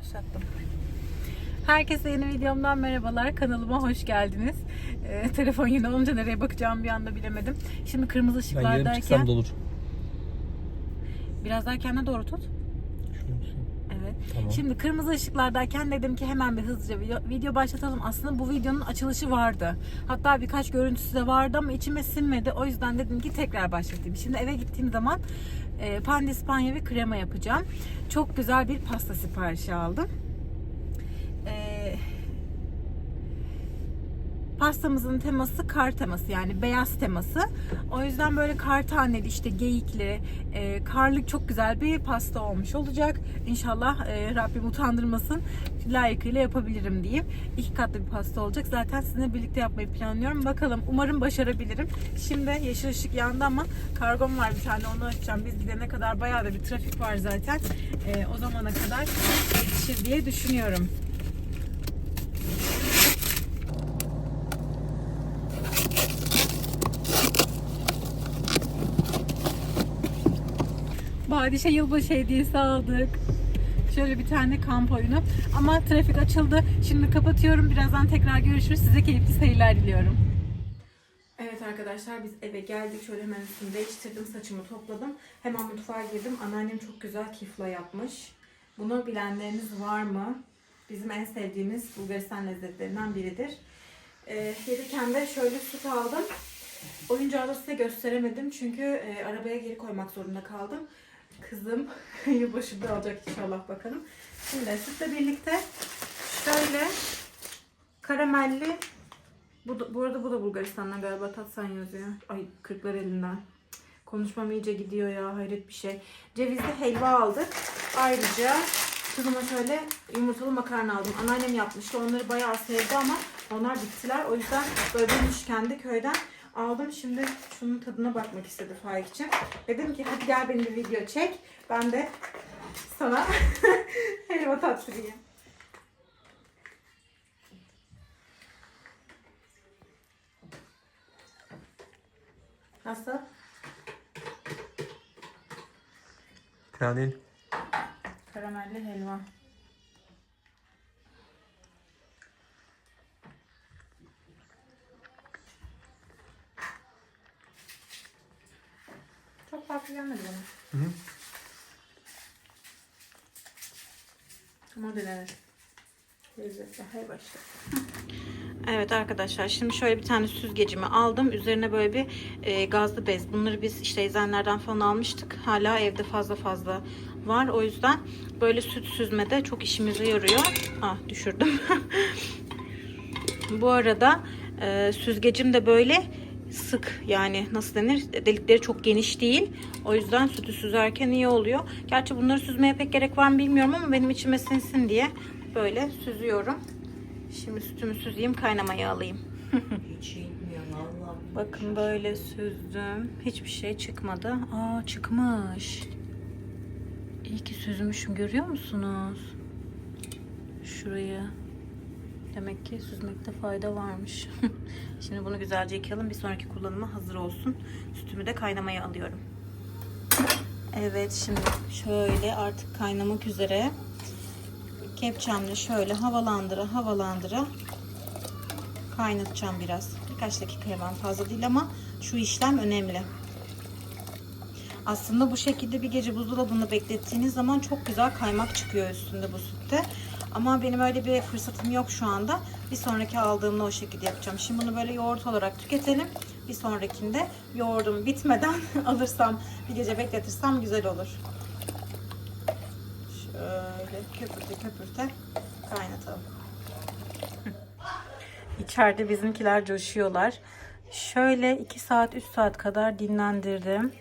Başlattım. Herkese yeni videomdan merhabalar. Kanalıma hoş geldiniz. Ee, telefon yine olunca nereye bakacağımı bir anda bilemedim. Şimdi kırmızı Ben ışıklardayken çıksam da olur. biraz daha kendine doğru tut. Evet. Tamam. Şimdi kırmızı ışıklardayken dedim ki hemen bir hızlıca video, video başlatalım. Aslında bu videonun açılışı vardı. Hatta birkaç görüntüsü de vardı ama içime sinmedi. O yüzden dedim ki tekrar başlatayım. Şimdi eve gittiğim zaman e, pandispanya ve krema yapacağım. Çok güzel bir pasta siparişi aldım. E, pastamızın teması kar teması yani beyaz teması. O yüzden böyle kar taneli işte geyikli, e, karlı çok güzel bir pasta olmuş olacak. İnşallah e, Rabbim utandırmasın. Layıkıyla yapabilirim diyeyim. İki katlı bir pasta olacak. Zaten sizinle birlikte yapmayı planlıyorum. Bakalım umarım başarabilirim. Şimdi yeşil ışık yandı ama kargom var bir tane onu açacağım. Biz gidene kadar bayağı da bir trafik var zaten. E, o zamana kadar yetişir diye düşünüyorum. Badişe yılbaşı hediyesi aldık. Şöyle bir tane kamp oyunu. Ama trafik açıldı. Şimdi kapatıyorum. Birazdan tekrar görüşürüz. Size keyifli seyirler diliyorum. Evet arkadaşlar biz eve geldik. Şöyle hemen üstümü değiştirdim. Saçımı topladım. Hemen mutfağa girdim. Anneannem çok güzel kifla yapmış. Bunu bilenleriniz var mı? Bizim en sevdiğimiz Bulgaristan lezzetlerinden biridir. Ee, gelirken de şöyle süt aldım. Oyuncağı da size gösteremedim çünkü e, arabaya geri koymak zorunda kaldım. Kızım yılbaşında alacak inşallah bakalım. Şimdi sütle birlikte şöyle karamelli bu, da- bu arada bu da Bulgaristan'dan galiba Tatsan yazıyor. Ay kırklar elinden. Konuşmam iyice gidiyor ya hayret bir şey. Cevizli helva aldık. Ayrıca kızıma şöyle yumurtalı makarna aldım. Anneannem yapmıştı. Onları bayağı sevdi ama onlar bittiler. O yüzden böyle bulmuşken de köyden aldım. Şimdi şunun tadına bakmak istedi Faik'ciğim. Dedim ki hadi gel benim bir video çek. Ben de sana helva tattırayım. Nasıl? Fena değil. Karamelli helva. Çok farklı gelmedi bana. Hı hı. Ama denenir. Lezzetli. Evet arkadaşlar şimdi şöyle bir tane süzgecimi aldım. Üzerine böyle bir e, gazlı bez. Bunları biz işte eczanlerden falan almıştık. Hala evde fazla fazla var. O yüzden böyle süt süzmede çok işimize yarıyor. Ah düşürdüm. Bu arada e, süzgecim de böyle sık yani nasıl denir delikleri çok geniş değil. O yüzden sütü süzerken iyi oluyor. Gerçi bunları süzmeye pek gerek var mı bilmiyorum ama benim içime sinsin diye böyle süzüyorum. Şimdi sütümü süzeyim kaynamaya alayım. Hiç. Bakın böyle süzdüm. Hiçbir şey çıkmadı. Aa çıkmış. İyi ki süzmüşüm görüyor musunuz? Şurayı. Demek ki süzmekte fayda varmış. Şimdi bunu güzelce yıkayalım. Bir sonraki kullanıma hazır olsun. Sütümü de kaynamaya alıyorum. Evet şimdi şöyle artık kaynamak üzere. Kepçemle şöyle havalandıra havalandıra kaynatacağım biraz. Birkaç dakika hemen fazla değil ama şu işlem önemli. Aslında bu şekilde bir gece buzdolabında beklettiğiniz zaman çok güzel kaymak çıkıyor üstünde bu sütte. Ama benim öyle bir fırsatım yok şu anda. Bir sonraki aldığımda o şekilde yapacağım. Şimdi bunu böyle yoğurt olarak tüketelim. Bir sonrakinde yoğurdum bitmeden alırsam, bir gece bekletirsem güzel olur. Şöyle köpürte köpürte kaynatalım. İçeride bizimkiler coşuyorlar. Şöyle 2 saat 3 saat kadar dinlendirdim.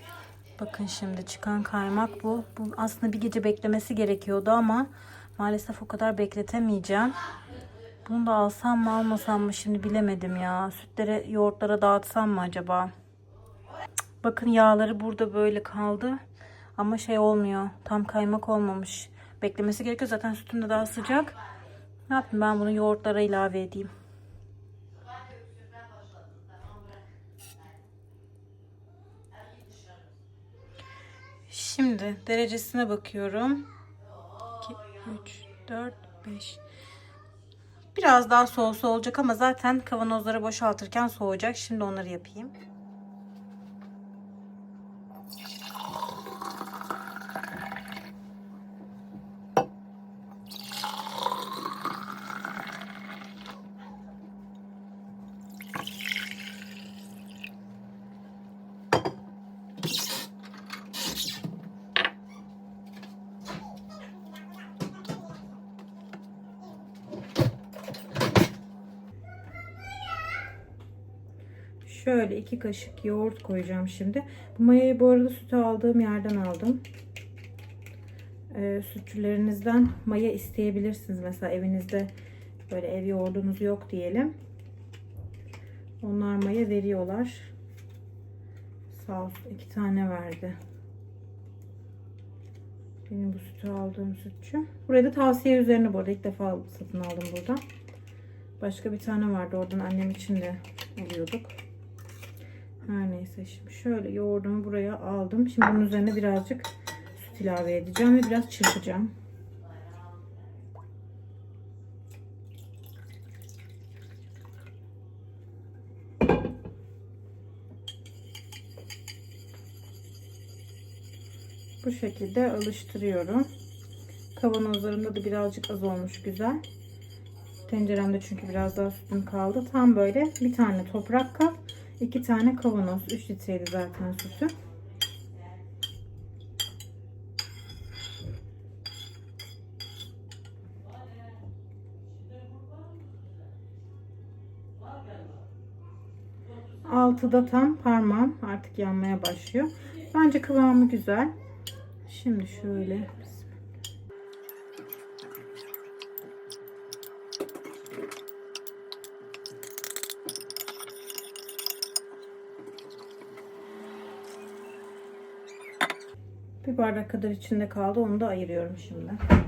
Bakın şimdi çıkan kaymak bu. Bu aslında bir gece beklemesi gerekiyordu ama maalesef o kadar bekletemeyeceğim. Bunu da alsam mı almasam mı şimdi bilemedim ya. Sütlere yoğurtlara dağıtsam mı acaba? Bakın yağları burada böyle kaldı. Ama şey olmuyor. Tam kaymak olmamış. Beklemesi gerekiyor. Zaten sütüm de daha sıcak. Ne yapayım ben bunu yoğurtlara ilave edeyim. Şimdi derecesine bakıyorum. 2, 3, 4, 5. Biraz daha soğusa olacak ama zaten kavanozları boşaltırken soğuyacak. Şimdi onları yapayım. Şöyle iki kaşık yoğurt koyacağım şimdi. Bu mayayı bu arada sütü aldığım yerden aldım. Ee, sütçülerinizden maya isteyebilirsiniz. Mesela evinizde böyle ev yoğurdunuz yok diyelim. Onlar maya veriyorlar. Sağ olsun iki tane verdi. Benim bu sütü aldığım sütçü. Buraya da tavsiye üzerine bu arada ilk defa satın aldım buradan. Başka bir tane vardı oradan annem için de alıyorduk. Her neyse şimdi şöyle yoğurdumu buraya aldım. Şimdi bunun üzerine birazcık süt ilave edeceğim ve biraz çırpacağım. Bu şekilde alıştırıyorum. Kavanozlarımda da birazcık az olmuş güzel. Tenceremde çünkü biraz daha sütüm kaldı. Tam böyle bir tane toprak kap, iki tane kavanoz. 3 litreydi zaten sütü. Altıda tam parmağım artık yanmaya başlıyor. Bence kıvamı güzel. Şimdi şöyle Bir bardak kadar içinde kaldı. Onu da ayırıyorum şimdi.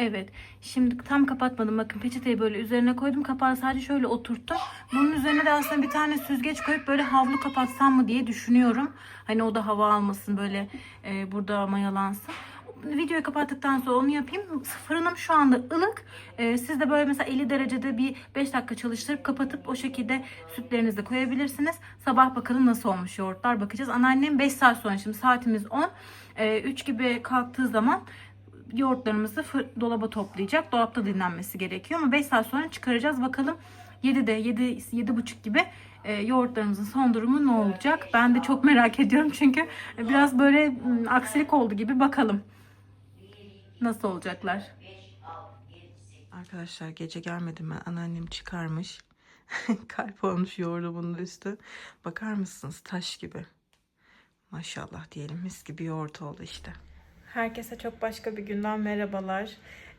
Evet. Şimdi tam kapatmadım. Bakın peçeteyi böyle üzerine koydum. Kapağı sadece şöyle oturttum. Bunun üzerine de aslında bir tane süzgeç koyup böyle havlu kapatsam mı diye düşünüyorum. Hani o da hava almasın böyle e, burada mayalansın. Videoyu kapattıktan sonra onu yapayım. Fırınım şu anda ılık. E, siz de böyle mesela 50 derecede bir 5 dakika çalıştırıp kapatıp o şekilde sütlerinizi de koyabilirsiniz. Sabah bakalım nasıl olmuş yoğurtlar bakacağız. Anneannem 5 saat sonra şimdi saatimiz 10. E, 3 gibi kalktığı zaman yoğurtlarımızı dolaba toplayacak. Dolapta dinlenmesi gerekiyor ama 5 saat sonra çıkaracağız. Bakalım 7'de 7 7.30 gibi e, yoğurtlarımızın son durumu ne olacak? Ben de çok merak ediyorum çünkü biraz böyle aksilik oldu gibi bakalım. Nasıl olacaklar? Arkadaşlar gece gelmedim ben. Anneannem çıkarmış. Kalp olmuş yoğurdu bunun üstü. Bakar mısınız? Taş gibi. Maşallah diyelim. Mis gibi yoğurt oldu işte. Herkese çok başka bir günden merhabalar.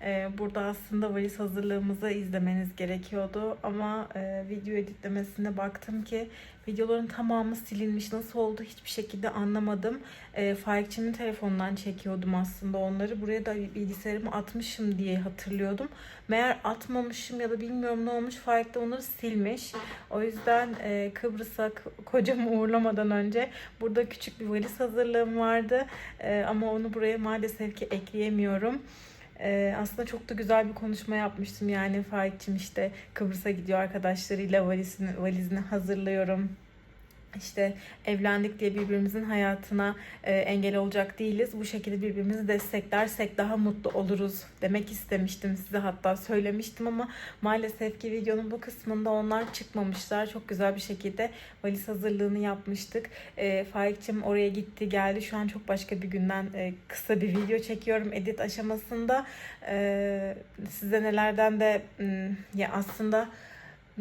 Ee, burada aslında valiz hazırlığımızı izlemeniz gerekiyordu ama e, video editlemesine baktım ki videoların tamamı silinmiş. Nasıl oldu hiçbir şekilde anlamadım. E, Faikçimin telefonundan çekiyordum aslında onları. Buraya da bilgisayarımı atmışım diye hatırlıyordum. Meğer atmamışım ya da bilmiyorum ne olmuş. Faik de onları silmiş. O yüzden e, Kıbrıs'a kocamı uğurlamadan önce burada küçük bir valiz hazırlığım vardı. E, ama onu buraya maalesef ki ekleyemiyorum. Ee, aslında çok da güzel bir konuşma yapmıştım yani Faik'cim işte Kıbrıs'a gidiyor arkadaşlarıyla valizini, valizini hazırlıyorum. İşte evlendik diye birbirimizin hayatına e, engel olacak değiliz. Bu şekilde birbirimizi desteklersek daha mutlu oluruz demek istemiştim size hatta söylemiştim ama maalesef ki videonun bu kısmında onlar çıkmamışlar. Çok güzel bir şekilde valiz hazırlığını yapmıştık. E, Faik'cim oraya gitti geldi. Şu an çok başka bir günden e, kısa bir video çekiyorum edit aşamasında. E, size nelerden de m, ya aslında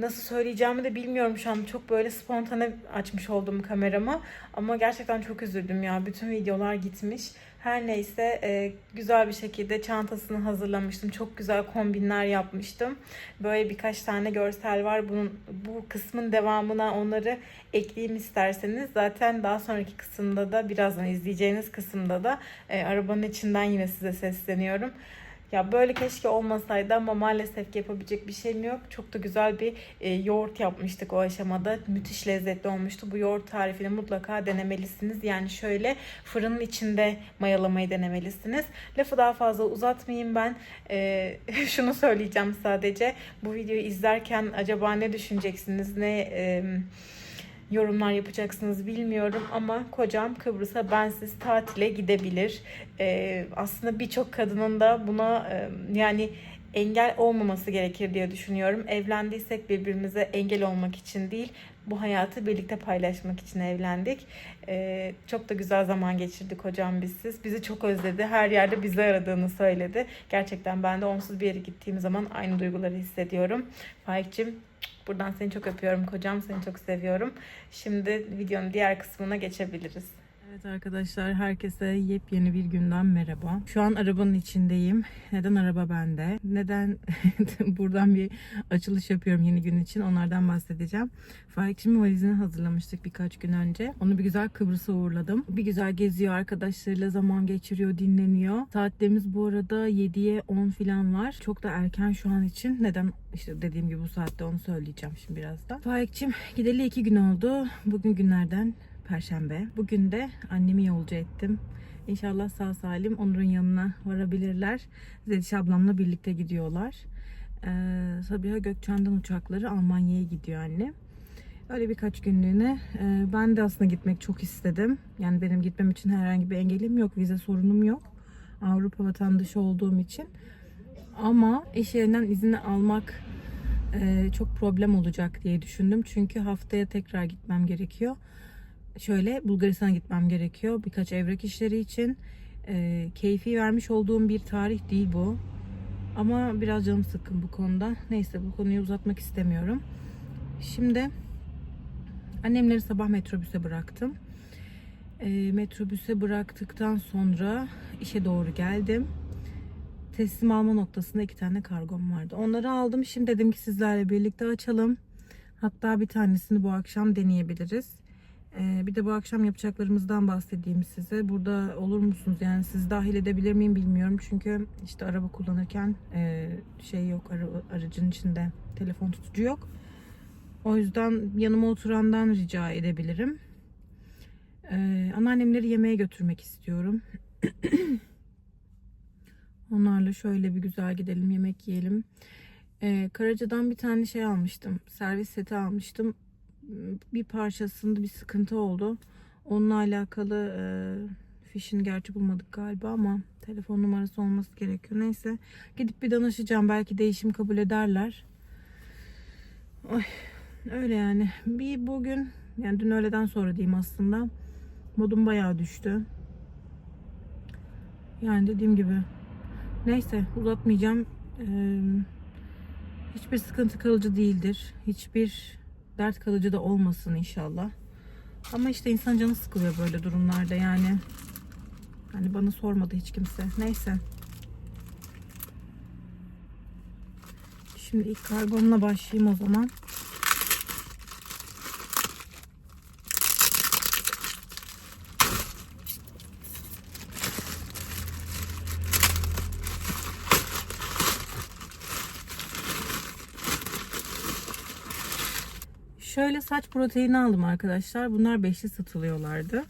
nasıl söyleyeceğimi de bilmiyorum şu an. Çok böyle spontane açmış oldum kameramı. Ama gerçekten çok üzüldüm ya. Bütün videolar gitmiş. Her neyse e, güzel bir şekilde çantasını hazırlamıştım. Çok güzel kombinler yapmıştım. Böyle birkaç tane görsel var. Bunun bu kısmın devamına onları ekleyeyim isterseniz. Zaten daha sonraki kısımda da birazdan izleyeceğiniz kısımda da e, arabanın içinden yine size sesleniyorum. Ya böyle keşke olmasaydı ama maalesef ki yapabilecek bir şeyim yok. Çok da güzel bir e, yoğurt yapmıştık o aşamada. Müthiş lezzetli olmuştu. Bu yoğurt tarifini mutlaka denemelisiniz. Yani şöyle fırının içinde mayalamayı denemelisiniz. Lafı daha fazla uzatmayayım ben. E, şunu söyleyeceğim sadece. Bu videoyu izlerken acaba ne düşüneceksiniz? Ne... E, yorumlar yapacaksınız bilmiyorum ama kocam Kıbrıs'a bensiz tatile gidebilir. Ee, aslında birçok kadının da buna e, yani engel olmaması gerekir diye düşünüyorum. Evlendiysek birbirimize engel olmak için değil, bu hayatı birlikte paylaşmak için evlendik. Ee, çok da güzel zaman geçirdik hocam bizsiz. Bizi çok özledi. Her yerde bizi aradığını söyledi. Gerçekten ben de onsuz bir yere gittiğim zaman aynı duyguları hissediyorum. Faik'cim Buradan seni çok öpüyorum kocam. Seni çok seviyorum. Şimdi videonun diğer kısmına geçebiliriz. Evet arkadaşlar herkese yepyeni bir günden merhaba. Şu an arabanın içindeyim. Neden araba bende? Neden buradan bir açılış yapıyorum yeni gün için? Onlardan bahsedeceğim. Faikçimin valizini hazırlamıştık birkaç gün önce. Onu bir güzel Kıbrıs'a uğurladım. Bir güzel geziyor arkadaşlarıyla zaman geçiriyor, dinleniyor. Saatlerimiz bu arada 7'ye 10 falan var. Çok da erken şu an için. Neden? İşte dediğim gibi bu saatte onu söyleyeceğim şimdi birazdan. Faikçim gideli 2 gün oldu. Bugün günlerden Perşembe. Bugün de annemi yolcu ettim. İnşallah sağ salim Onur'un yanına varabilirler. Zeliş ablamla birlikte gidiyorlar. Ee, Sabiha Gökçen'den uçakları Almanya'ya gidiyor anne. Öyle birkaç günlüğüne. Ee, ben de aslında gitmek çok istedim. Yani benim gitmem için herhangi bir engelim yok. Vize sorunum yok. Avrupa vatandaşı olduğum için. Ama iş yerinden izini almak e, çok problem olacak diye düşündüm. Çünkü haftaya tekrar gitmem gerekiyor şöyle Bulgaristan'a gitmem gerekiyor birkaç evrak işleri için. E, keyfi vermiş olduğum bir tarih değil bu. Ama biraz canım sıkkın bu konuda. Neyse bu konuyu uzatmak istemiyorum. Şimdi annemleri sabah metrobüse bıraktım. E, metrobüse bıraktıktan sonra işe doğru geldim. Teslim alma noktasında iki tane kargom vardı. Onları aldım. Şimdi dedim ki sizlerle birlikte açalım. Hatta bir tanesini bu akşam deneyebiliriz. Ee, bir de bu akşam yapacaklarımızdan bahsedeyim size. Burada olur musunuz? Yani siz dahil edebilir miyim bilmiyorum. Çünkü işte araba kullanırken e, şey yok. Ara, aracın içinde telefon tutucu yok. O yüzden yanıma oturandan rica edebilirim. Ee, anneannemleri yemeğe götürmek istiyorum. Onlarla şöyle bir güzel gidelim yemek yiyelim. Ee, Karaca'dan bir tane şey almıştım. Servis seti almıştım bir parçasında bir sıkıntı oldu. Onunla alakalı e, fişini gerçi bulmadık galiba ama telefon numarası olması gerekiyor. Neyse gidip bir danışacağım. Belki değişim kabul ederler. Ay, öyle yani. Bir bugün yani dün öğleden sonra diyeyim aslında. Modum bayağı düştü. Yani dediğim gibi. Neyse uzatmayacağım. Ee, hiçbir sıkıntı kalıcı değildir. Hiçbir dert kalıcı da olmasın inşallah. Ama işte insan canı sıkılıyor böyle durumlarda yani. Hani bana sormadı hiç kimse. Neyse. Şimdi ilk kargomla başlayayım o zaman. Saç proteini aldım arkadaşlar. Bunlar beşli satılıyorlardı.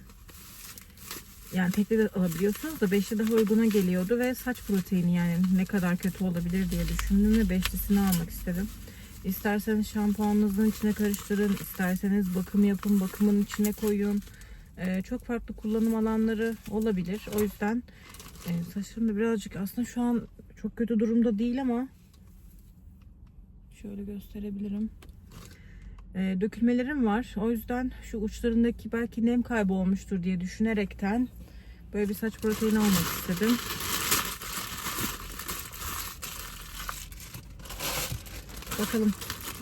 Yani tekli de alabiliyorsunuz da beşli daha uyguna geliyordu ve saç proteini yani ne kadar kötü olabilir diye düşündüm ve beşlisini almak istedim. İsterseniz şampuanınızın içine karıştırın, isterseniz bakım yapın, bakımın içine koyun. Ee, çok farklı kullanım alanları olabilir. O yüzden e, saçlarım da birazcık aslında şu an çok kötü durumda değil ama şöyle gösterebilirim e, dökülmelerim var. O yüzden şu uçlarındaki belki nem kaybı olmuştur diye düşünerekten böyle bir saç proteini almak istedim. Bakalım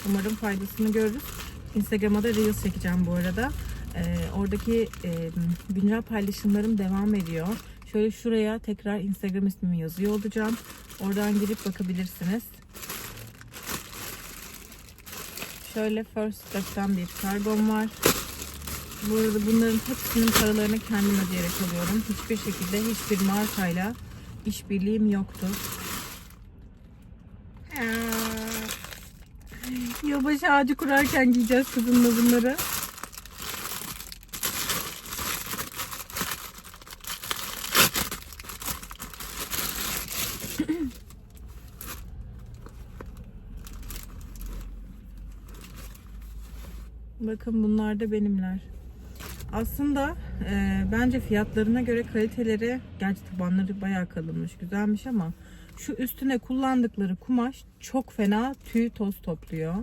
Umarım faydasını görürüz. Instagram'a da Reels çekeceğim bu arada. Ee, oradaki e, güncel paylaşımlarım devam ediyor. Şöyle şuraya tekrar Instagram ismimi yazıyor olacağım. Oradan girip bakabilirsiniz. Şöyle First Step'ten bir kargom var. Bu arada bunların hepsinin paralarını kendim ödeyerek alıyorum. Hiçbir şekilde hiçbir markayla işbirliğim yoktur. Yılbaşı ağacı kurarken giyeceğiz kızımla bunları. Bakın bunlar da benimler. Aslında e, bence fiyatlarına göre kaliteleri, gerçi tabanları bayağı kalınmış, güzelmiş ama şu üstüne kullandıkları kumaş çok fena tüy toz topluyor.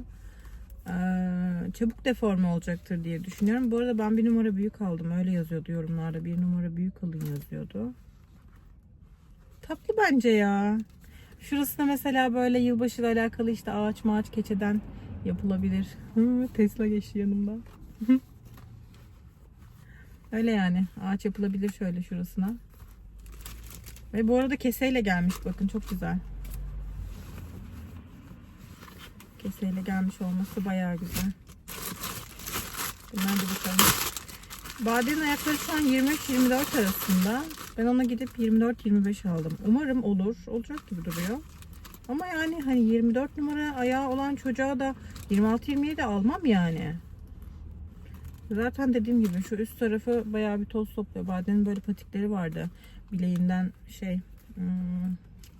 Ee, çabuk deforme olacaktır diye düşünüyorum. Bu arada ben bir numara büyük aldım. Öyle yazıyordu yorumlarda. Bir numara büyük alın yazıyordu. Tatlı bence ya. Şurasında mesela böyle yılbaşıyla alakalı işte ağaç mağaç keçeden yapılabilir. Tesla geçti yanımdan. Öyle yani. Ağaç yapılabilir şöyle şurasına. Ve bu arada keseyle gelmiş bakın çok güzel. Keseyle gelmiş olması bayağı güzel. Bundan da bakalım. Badenin ayakları şu an 23-24 arasında. Ben ona gidip 24-25 aldım. Umarım olur. Olacak gibi duruyor. Ama yani hani 24 numara ayağı olan çocuğa da 26-27 almam yani. Zaten dediğim gibi şu üst tarafı bayağı bir toz topluyor. Badenin böyle patikleri vardı. Bileğinden şey hmm,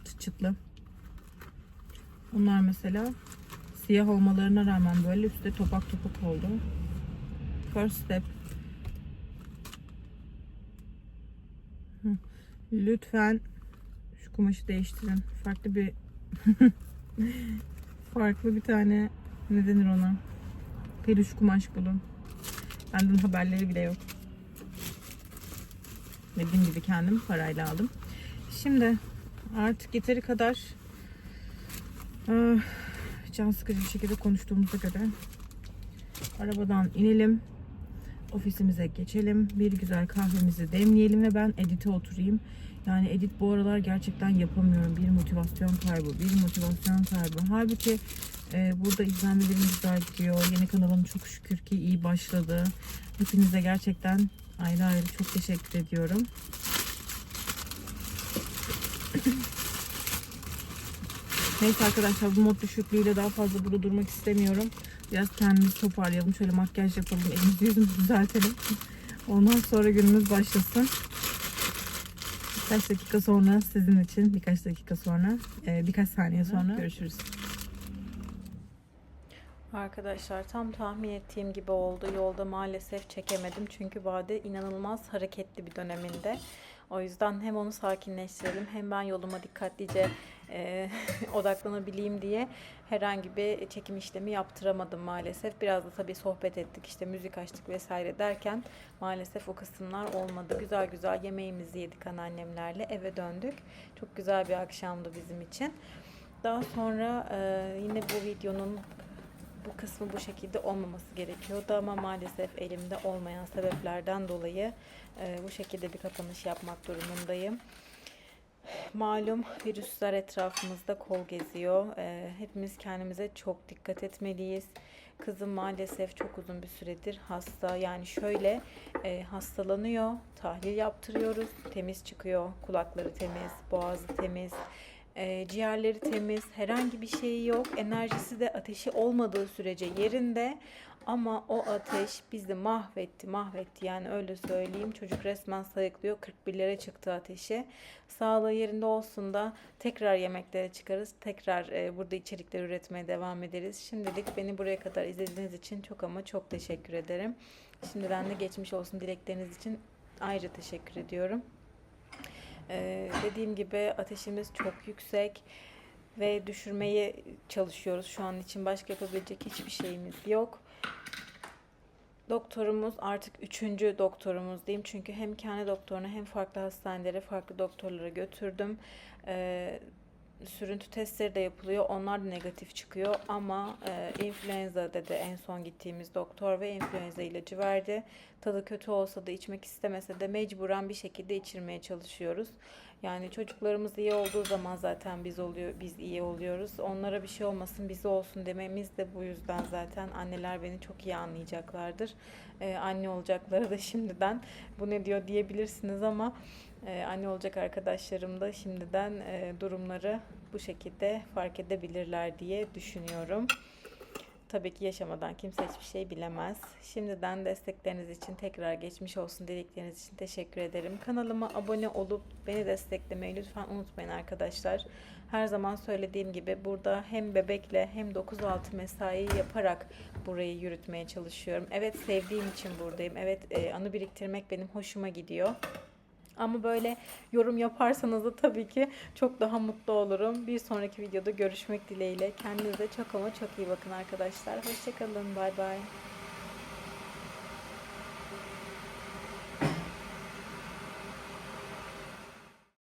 çıt çıtlı. Onlar mesela siyah olmalarına rağmen böyle üstte topak topak oldu. First step. Lütfen şu kumaşı değiştirin. Farklı bir farklı bir tane ne denir ona? Peluş kumaş bulun. Benden haberleri bile yok. Dediğim gibi kendim parayla aldım. Şimdi artık yeteri kadar ah, can sıkıcı bir şekilde konuştuğumuza göre arabadan inelim. Ofisimize geçelim. Bir güzel kahvemizi demleyelim ve ben edite oturayım. Yani edit bu aralar gerçekten yapamıyorum. Bir motivasyon kaybı, bir motivasyon kaybı. Halbuki burada izlenmelerim güzel gidiyor. Yeni kanalım çok şükür ki iyi başladı. Hepinize gerçekten ayrı ayrı çok teşekkür ediyorum. Neyse arkadaşlar bu mod düşüklüğüyle daha fazla burada durmak istemiyorum. Biraz kendimizi toparlayalım. Şöyle makyaj yapalım. Elimizi yüzümüzü düzeltelim. Ondan sonra günümüz başlasın. Birkaç dakika sonra sizin için birkaç dakika sonra e, birkaç saniye sonra görüşürüz. Arkadaşlar tam tahmin ettiğim gibi oldu. Yolda maalesef çekemedim. Çünkü Bade inanılmaz hareketli bir döneminde. O yüzden hem onu sakinleştirelim hem ben yoluma dikkatlice e, odaklanabileyim diye herhangi bir çekim işlemi yaptıramadım maalesef. Biraz da tabii sohbet ettik işte müzik açtık vesaire derken maalesef o kısımlar olmadı. Güzel güzel yemeğimizi yedik anneannemlerle eve döndük. Çok güzel bir akşamdı bizim için. Daha sonra e, yine bu videonun bu kısmı bu şekilde olmaması gerekiyordu ama maalesef elimde olmayan sebeplerden dolayı e, bu şekilde bir kapanış yapmak durumundayım. Malum virüsler etrafımızda kol geziyor. E, hepimiz kendimize çok dikkat etmeliyiz. Kızım maalesef çok uzun bir süredir hasta. Yani şöyle e, hastalanıyor, tahlil yaptırıyoruz, temiz çıkıyor, kulakları temiz, boğazı temiz, e, ciğerleri temiz, herhangi bir şeyi yok. Enerjisi de ateşi olmadığı sürece yerinde. Ama o ateş bizi mahvetti, mahvetti. Yani öyle söyleyeyim. Çocuk resmen sayıklıyor. 41'lere çıktı ateşi. Sağlığı yerinde olsun da tekrar yemeklere çıkarız. Tekrar e, burada içerikler üretmeye devam ederiz. Şimdilik beni buraya kadar izlediğiniz için çok ama çok teşekkür ederim. Şimdiden de geçmiş olsun dilekleriniz için ayrıca teşekkür ediyorum. Ee, dediğim gibi ateşimiz çok yüksek ve düşürmeye çalışıyoruz. Şu an için başka yapabilecek hiçbir şeyimiz yok. Doktorumuz artık üçüncü doktorumuz diyeyim. Çünkü hem kendi doktoruna hem farklı hastanelere, farklı doktorlara götürdüm. Ee, sürüntü testleri de yapılıyor. Onlar da negatif çıkıyor ama e, influenza dedi en son gittiğimiz doktor ve influenza ilacı verdi. Tadı kötü olsa da içmek istemese de mecburen bir şekilde içirmeye çalışıyoruz. Yani çocuklarımız iyi olduğu zaman zaten biz oluyor biz iyi oluyoruz. Onlara bir şey olmasın bize olsun dememiz de bu yüzden zaten anneler beni çok iyi anlayacaklardır. E, anne olacakları da şimdiden bu ne diyor diyebilirsiniz ama ee, anne olacak arkadaşlarım da şimdiden e, durumları bu şekilde fark edebilirler diye düşünüyorum. Tabii ki yaşamadan kimse hiçbir şey bilemez. Şimdiden destekleriniz için tekrar geçmiş olsun dedikleriniz için teşekkür ederim. Kanalıma abone olup beni desteklemeyi lütfen unutmayın arkadaşlar. Her zaman söylediğim gibi burada hem bebekle hem 9-6 mesai yaparak burayı yürütmeye çalışıyorum. Evet sevdiğim için buradayım. Evet e, anı biriktirmek benim hoşuma gidiyor. Ama böyle yorum yaparsanız da tabii ki çok daha mutlu olurum. Bir sonraki videoda görüşmek dileğiyle. Kendinize çok ama çok iyi bakın arkadaşlar. Hoşçakalın. Bay bay.